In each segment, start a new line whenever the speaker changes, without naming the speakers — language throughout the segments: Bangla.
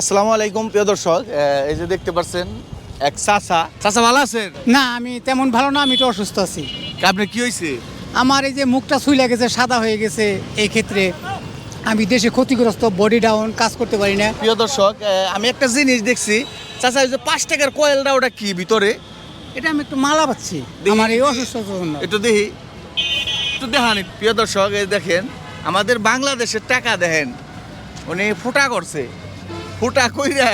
আসসালামু আলাইকুম প্রিয় দর্শক। এই যে দেখতে পাচ্ছেন এক চাচা। চাচা ভালো আছেন?
না আমি তেমন ভালো না আমি একটু অসুস্থ আছি।
আপনার কি হয়েছে
আমার এই যে মুখটা ছুইলে গেছে সাদা হয়ে গেছে এই ক্ষেত্রে আমি দেশে ক্ষতিগ্রস্ত বডি ডাউন কাজ করতে পারি না।
প্রিয় দর্শক আমি একটা জিনিস দেখছি। চাচা ওই যে পাঁচ টাকার কয়েলটা ওটা কি ভিতরে?
এটা আমি একটু মালা পাচ্ছি আমার এই অসুস্থতার জন্য।
একটু দেখি। একটু দেখানি প্রিয় দর্শক এই দেখেন আমাদের বাংলাদেশের টাকা দেখেন উনি ফোটা করছে। ফুটা কইরা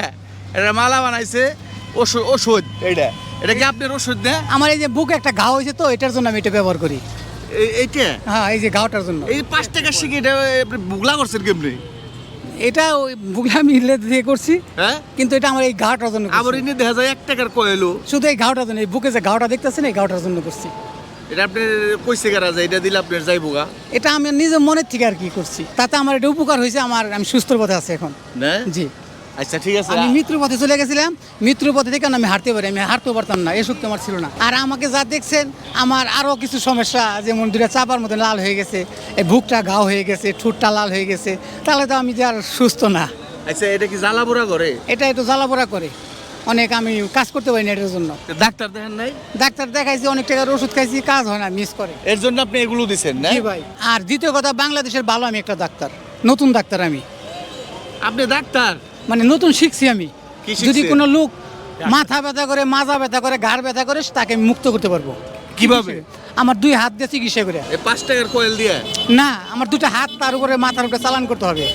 এটা মালা বানাইছে ওষুধ ওষুধ। এইটা এটা কি আপনার ওষুধ না?
আমার এই যে বুকে একটা ঘাও হয়েছে তো এটার জন্য আমি এটা ব্যবহার করি।
এই- এইটা?
হ্যাঁ এই যে ঘাওটার জন্য।
এই পাঁচ টাকা শিখে এটা আপনি বুগলা করছেন কেমনি?
এটা ওই বুকলা মিলে দিয়ে করছি
হ্যাঁ?
কিন্তু এটা আমার এই ঘাওটার জন্য
আবার এনে দেখা যায় এক টাকার কয়েলও
শুধু এই ঘাওটার জন্য এই বুকে যে ঘাওটা দেখতেছেন এই ঘাওটার জন্য করছি।
এটা আপনি কইছে কারা যায় এটা দিলে আপনার যাইবো গা?
এটা আমি নিজের মনের থেকে আর কি করছি। তাতে আমার এটা উপকার হয়েছে আমার আমি সুস্থর পথে আছি এখন।
না?
জি।
আচ্ছা ঠিক আছে।
আমি মৃত্যুর পথে চলে গেছিলাম। মৃত্যুর পথে থেকে আমি হাঁটতে পারি আমি হাঁটতেও পারতাম না এই শক্তি আমার ছিল না। আর আমাকে যা দেখছেন আমার আরও কিছু সমস্যা যেমন দুটা চাপার মধ্যে লাল হয়ে গেছে এই বুকটা ঘাও হয়ে গেছে ঠোঁটটা লাল হয়ে গেছে তাহলে তো আমি যে আর সুস্থ না।
আচ্ছা এটা কি জ্বালা পোড়া করে?
এটা একটু জ্বালাপোড়া করে। অনেক আমি কাজ করতে পারি না এটার জন্য।
ডাক্তার দেখেন নাই?
ডাক্তার দেখাইছি অনেক টাকার ওষুধ খাইছি কাজ হয় না মিস করে।
এর জন্য আপনি এগুলো দিছেন না?
ভাই। আর দ্বিতীয় কথা বাংলাদেশের ভালো আমি একটা ডাক্তার নতুন ডাক্তার আমি।
আপনি ডাক্তার?
মানে নতুন শিখছি আমি।
কি
যদি? কোনো লোক মাথা ব্যথা করে মাজা ব্যথা করে ঘাড় ব্যথা করে তাকে আমি মুক্ত করতে পারব।
কীভাবে?
আমার দুই হাত দিয়ে চিকিৎসা করে।
এই পাঁচ টাকার কয়েল দিয়ে?
না আমার দুটো হাত তার উপরে মাথার উপরে চালান করতে হবে।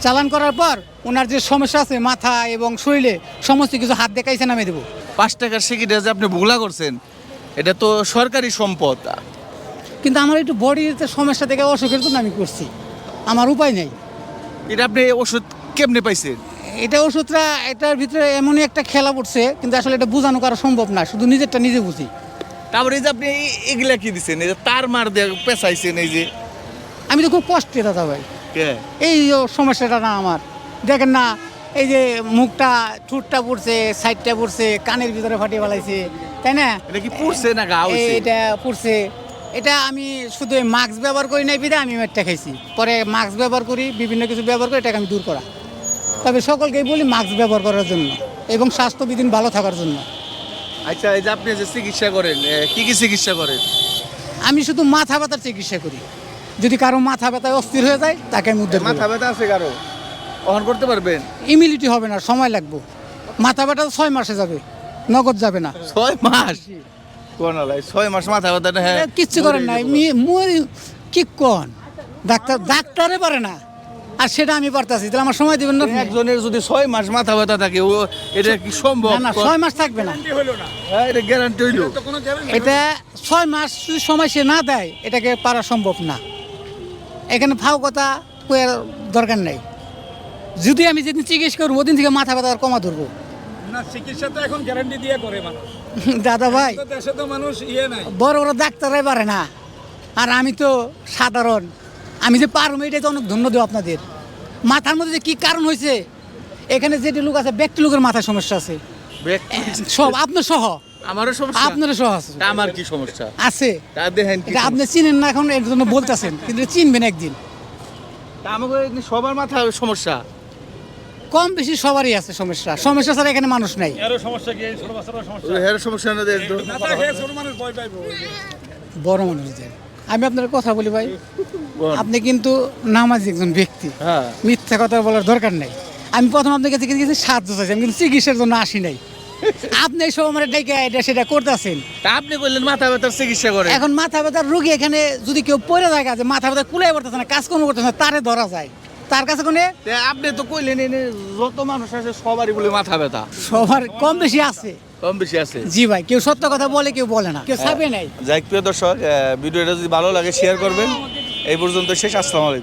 চালান করার পর ওনার যে সমস্যা আছে মাথা এবং শরীরে সমস্ত কিছু হাত দেখাইছে নামে দেবো।
পাঁচ টাকার সিকিটা যে আপনি ভুলা করছেন এটা তো সরকারি সম্পদ।
কিন্তু আমার একটু বডিতে সমস্যা থেকে অসুখের জন্য আমি করছি। আমার উপায় নেই।
এটা আপনি ওষুধ কেমনে পাইছেন
এটা ওষুধটা এটার ভিতরে এমনই একটা খেলা পড়ছে কিন্তু আসলে এটা বোঝানো করা সম্ভব না শুধু নিজেরটা নিজে বুঝি।
তারপরে এই যে আপনি এগুলা কি দিছেন? এই যে তার মার দিয়ে পেঁচাইছেন এই যে।
আমি তো খুব কষ্টে দাদা ভাই। এই সমস্যাটা না আমার। দেখেন না এই যে মুখটা ঠোঁটটা পড়ছে সাইডটা পড়ছে কানের ভিতরে ফাটিয়ে ফেলাইছে তাই না?
এটা কি পুড়ছে না গা
এটা পড়ছে। এটা আমি শুধু মাস্ক ব্যবহার করি নাই বিধে আমি একটা খাইছি। পরে মাস্ক ব্যবহার করি বিভিন্ন কিছু ব্যবহার করি এটাকে আমি দূর করা। তবে সকলকেই বলি মাস্ক ব্যবহার করার জন্য এবং স্বাস্থ্যবিধি ভালো থাকার জন্য।
আচ্ছা এই যে আপনি যে চিকিৎসা করেন কি কি চিকিৎসা করেন?
আমি শুধু মাথা ব্যথার চিকিৎসা করি। যদি কারও মাথা ব্যথায় অস্থির হয়ে যায় তাকে আমি উদ্ধার
মাথা ব্যথা আছে কারও? অহন করতে পারবেন?
ইমিউনিটি হবে না সময় লাগবে। মাথা ব্যথা তো ছয় মাসে যাবে নগদ যাবে না।
ছয় মাস? কোন ছয় মাস মাথা ব্যথা হ্যাঁ।
কিচ্ছু করেন নাই কি কন? ডাক্তার ডাক্তারে পারে না। আর সেটা আমি পারতাছি তাহলে আমার সময় দিবেন না
একজনের যদি ছয় মাস মাথা ব্যথা থাকে ও এটা কি সম্ভব?
না না ছয় মাস থাকবে না।
হ্যাঁ, এটা গ্যারান্টি হইল।
এটা ছয় মাস যদি সময় সে না দেয় এটাকে পারা সম্ভব না। এখানে ফাও কথা কয়ার দরকার নাই। যদি আমি যেদিন চিকিৎসা করব ওদিন থেকে মাথা ব্যথা আর কমা ধরবো।
না চিকিৎসা তো এখন গ্যারান্টি দিয়ে করে
দাদা ভাই
দেশে তো মানুষ ইয়ে নাই।
বড় বড় ডাক্তারাই পারে না। আর আমি তো সাধারণ। আমি যে পারব এটাই তো অনেক ধন্য দেবো আপনাদের। মাথার মধ্যে যে কি কারণ হয়েছে এখানে যেটি লোক আছে ব্যক্তি লোকের মাথায় সমস্যা আছে। সব আপনার সহ।
আমারও সমস্যা।
আপনার সহ আছে।
আমার কি সমস্যা?
আছে।
দেখেন
আপনি চিনেন না এখন এর জন্য বলতেছেন কিন্তু চিনবেন একদিন।
আমাকে সবার মাথায় সমস্যা।
কম বেশি সবারই আছে সমস্যা। সমস্যা ছাড়া এখানে মানুষ নাই।
এরও সমস্যা কি? এই ছোট বাচ্চারও সমস্যা?
হের সমস্যা না দেন তো
না তা খেয়ে ছোট মানুষ ভয় পাইবো।
বড় মানুষদের আমি আপনার কথা বলি ভাই। আপনি কিন্তু নামাজি একজন ব্যক্তি।
হ্যাঁ।
মিথ্যা কথা বলার দরকার নেই। আমি প্রথম আপনার কাছে গেছি সাহায্য চাইছি। আমি কিন্তু চিকিৎসার জন্য আসি নাই। আপনি এই সব আমার ডেকে এটা সেটা করতেছেন।
আপনি বললেন মাথা ব্যথার চিকিৎসা করে।
এখন মাথা ব্যথার রুগী এখানে যদি কেউ পড়ে থাকে যে মাথা ব্যথা কুলাই পড়তেছে না কাজকর্ম করতেছে না তারে ধরা যায়। তার কাছে কোনো?
আপনি তো কইলেন যত মানুষ আছে সবারই বলে মাথা ব্যথা।
সবার কম বেশি আছে।
কম বেশি আছে।
জি ভাই কেউ সত্য কথা বলে কেউ বলে না। কেউ ছাপে নাই।
যাই প্রিয় দর্শক ভিডিওটা যদি ভালো লাগে শেয়ার করবেন। এই পর্যন্ত শেষ আসসালামু আলাইকুম।